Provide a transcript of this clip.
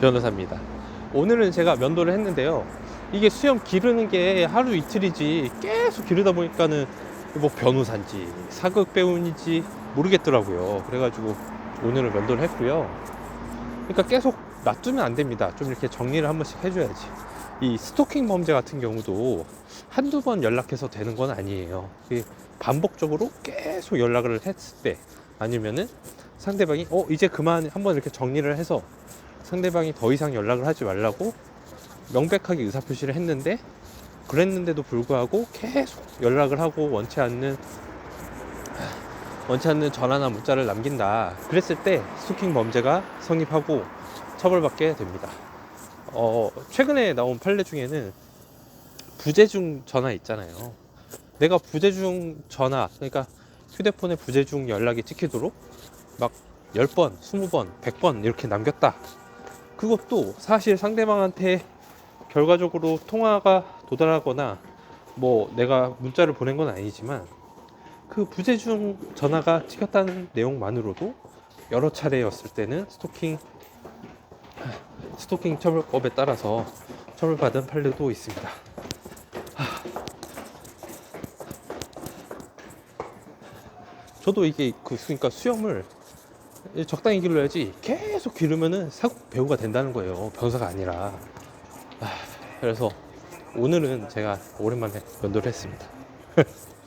변호사입니다. 오늘은 제가 면도를 했는데요. 이게 수염 기르는 게 하루 이틀이지 계속 기르다 보니까는 뭐 변호사인지 사극 배우인지 모르겠더라고요. 그래가지고 오늘은 면도를 했고요. 그러니까 계속 놔두면 안 됩니다. 좀 이렇게 정리를 한 번씩 해줘야지. 이 스토킹 범죄 같은 경우도 한두 번 연락해서 되는 건 아니에요. 반복적으로 계속 연락을 했을 때 아니면은 상대방이 어 이제 그만 한번 이렇게 정리를 해서 상대방이 더 이상 연락을 하지 말라고 명백하게 의사표시를 했는데 그랬는데도 불구하고 계속 연락을 하고 원치 않는 원치 않는 전화나 문자를 남긴다. 그랬을 때 스토킹 범죄가 성립하고 처벌받게 됩니다. 어, 최근에 나온 판례 중에는 부재중 전화 있잖아요. 내가 부재중 전화, 그러니까 휴대폰에 부재중 연락이 찍히도록 막 10번, 20번, 100번 이렇게 남겼다. 그것도 사실 상대방한테 결과적으로 통화가 도달하거나 뭐 내가 문자를 보낸 건 아니지만 그 부재중 전화가 찍혔다는 내용만으로도 여러 차례였을 때는 스토킹 스토킹 처벌법에 따라서 처벌받은 판례도 있습니다. 하. 저도 이게 그 그러니까 수염을 적당히 길러야지 계속 기르면은 사국 배우가 된다는 거예요. 변호사가 아니라. 아, 그래서 오늘은 제가 오랜만에 면도를 했습니다.